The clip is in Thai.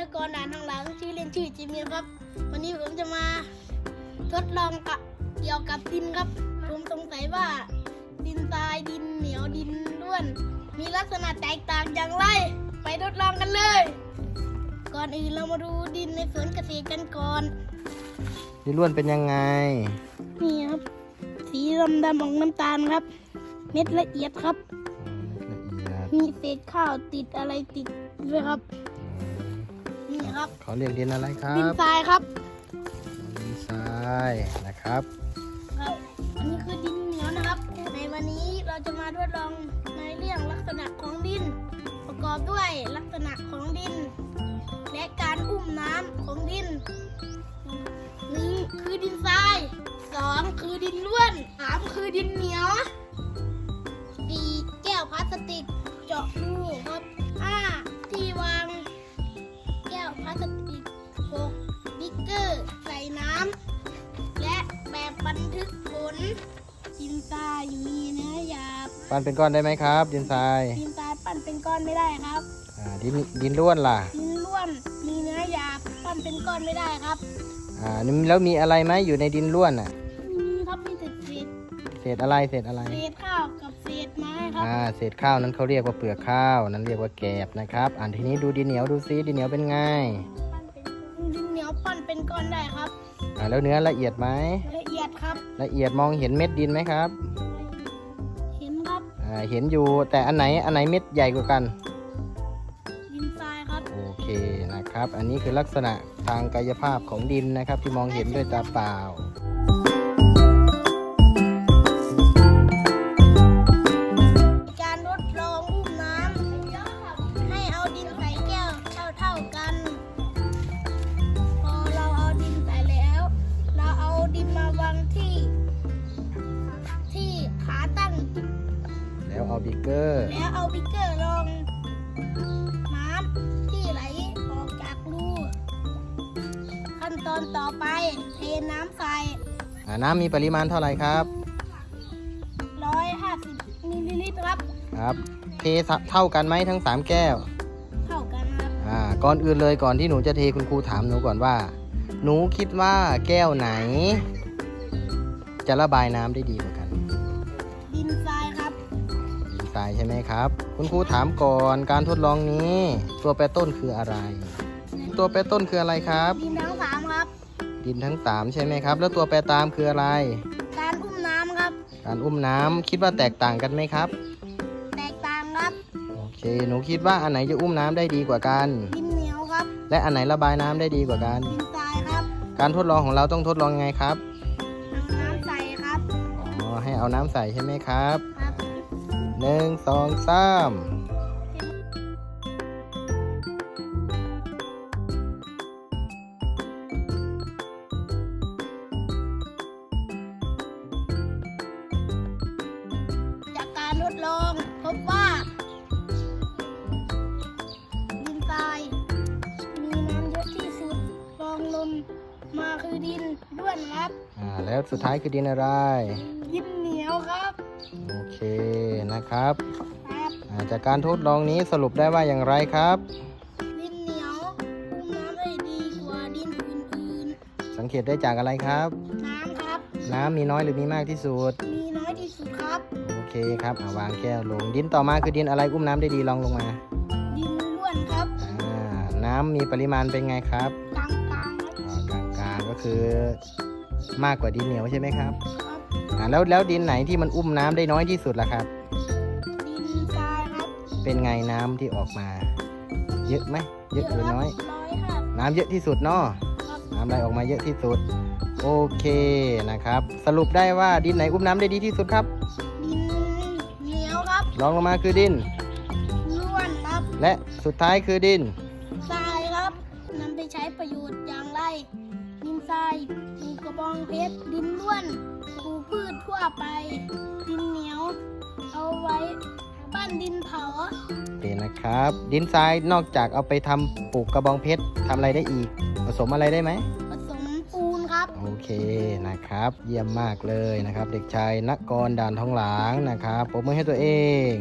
นกรด่านทางหลังชื่อเล่นชื่อจิมมี่ครับ วันนี้ผมจะมาทดลองกับเกี่ยวกับดินครับ ผมสงสัยว่า ดินทรายดินเหนียวดินร่วน มีลักษณะแตกต่างอย่างไร ไปทดลองกันเลย ก่อนอื่นเรามาดูดินในสวนเกษตรกันก่อนดินล้วนเป็นยังไง นี่ครับ สีดำดำๆออกน้ำตาลครับ เม็ดละเอียดครับ ละเอียดมีเศษข้าวติดอะไรติดด้วยครับ ครับเขาเรียกดินอะไรครัดินบทรายครับดินทรายนะครับครับ อันนี้คือดินเหนียวนะครับ ในวันนี้เราจะมาทดลองในเรื่องลักษณะของดิน ประกอบด้วยลักษณะของดิน และการอุ้มน้ำของดินหนึ่งคือดินทรายสองคือดินร่วนสามคือดินเหนียว เกอร์ใส่น้ำและแบบบันทึกผลดินทรายมีเนื้อหยาบปั้นเป็นก้อนได้ไหมครับ ดินทรายดินทรายปั้นเป็นก้อนไม่ได้ครับอ่าดินดินล้วนล่ะดินร่วนมีเนื้อหยาบปั้นเป็นก้อนไม่ได้ครับอ่านี่แล้วมีอะไรไหมอยู่ในดินล้วนอะมีครับมีแต่เศษเศษอะไรเศษอะไร เศษข้าวกับเศษไม้ครับอ่าเศษข้าวนั้นเขาเรียกว่าเปลือกข้าว นั้นเรียกว่าแกบนะครับ อ่านทีนี้ดูดินเหนียวดูซิดินเหนียวเป็นไง ก้อนได้ครับอ่าแล้วเนื้อละเอียดไหมละเอียดครับ ละเอียดมองเห็นเม็ดดินไหมครับ เห็นครับอ่าเห็นอยู่แต่อันไหนอันไหนเม็ดใหญ่กว่ากัน ดินทรายครับโอเคนะครับ อันนี้คือลักษณะทางกายภาพของดินนะครับ ที่มองเห็นด้วยตาเปล่า แล้วเอาบิ๊กเกอร์ แล้วเอาบิ๊กเกอร์รองน้ำที่ไหลออกจากรูขั้นตอนต่อไปเทน้ำใส่อ่าน้ำมีปริมาณเท่าไหร่ครับ150มิลลิลิตรครับ ครับ เทเท่ากันไหมทั้ง 3 แก้ว เท่ากันครับ อ่า ก่อนอื่นเลยก่อนที่หนูจะเทคุณครูถามหนูก่อนว่า หนูคิดว่าแก้วไหน จะระบายน้ำได้ดีกว่ากัน ดินทรายใช่ไหมครับ คุณครูถามก่อนการทดลองนี้ ตัวแปรต้นคืออะไร ตัวแปรต้นคืออะไรครับ ดินทั้งสามครับ ดินทั้ง3ใช่ไหมครับ แล้วตัวแปรตามคืออะไร การอุ้มน้ำครับ การอุ้มน้ำคิดว่าแตกต่างกันไหมครับ แตกต่างครับ โอเค หนูคิดว่าอันไหนจะอุ้มน้ำได้ดีกว่ากัน ดินเหนียวครับ และอันไหนระบายน้ำได้ดีกว่ากัน ดินทรายครับการทดลองของเราต้องทดลองยังไงครับเอาน้ำใส่ครับ อ๋อ ให้เอาน้ำใส่ใช่ไหมครับ ครับ หนึ่งสองสามจากการทดลองพบว่าดินทรายมีน้ำเยอะที่สุดรองลงมาคือดินด้วนครับ อ่าแล้วสุดท้ายคือดินอะไร ดินเหนียวครับ โอเคนะครับครับอ่าจากการทดลองนี้สรุปได้ว่าอย่างไรครับ ดินเหนียวอุ้มน้ำได้ดีกว่าดินอื่นสังเกตได้จากอะไรครับๆน้ำครับ น้ำมีน้อยหรือมีมากที่สุด มีน้อยที่สุดครับ โอเคครับอ่าวางแก้วลง ดินต่อมาคือดินอะไรอุ้มน้ำได้ดีลองลงมา ดินล้วนครับอ่าน้ำมีปริมาณเป็นไงครับ กลางๆครับอ่ากลางกลางๆก็คือมากกว่าดินเหนียวใช่ไหมครับครับ อ่าแล้วแล้วดินไหนที่มันอุ้มน้ำได้น้อยที่สุดล่ะครับ ดินทรายครับเป็นไงน้ำที่ออกมา เยอะไหมเยอะหรือน้อยร้อยครับ น้ำเยอะที่สุดเนาะครับน้ำไหลออกมาเยอะที่สุด โอเคนะครับ สรุปได้ว่าดินไหนอุ้มน้ำได้ดีที่สุดครับดินเหนียวครับรองลงมาคือดินล้วนครับและสุดท้ายคือดิน ทรายครับนำไปใช้ประโยชน์อย่างไรดิน ทรายปลูกกระบองเพชร ดินล้วนปลูกพืชทั่วไป ดินเหนียว เอาไว้ปั้นดินเผา โอเคนะครับ ดินทรายนอกจากเอาไปทำปลูกกระบองเพชรทำอะไรได้อีก ผสมอะไรได้ไหม ผสมปูนครับ โอเคนะครับ เยี่ยมมากเลยนะครับ เด็กชายนกรด่านทองหลางนะครับปรบมือให้ตัวเอง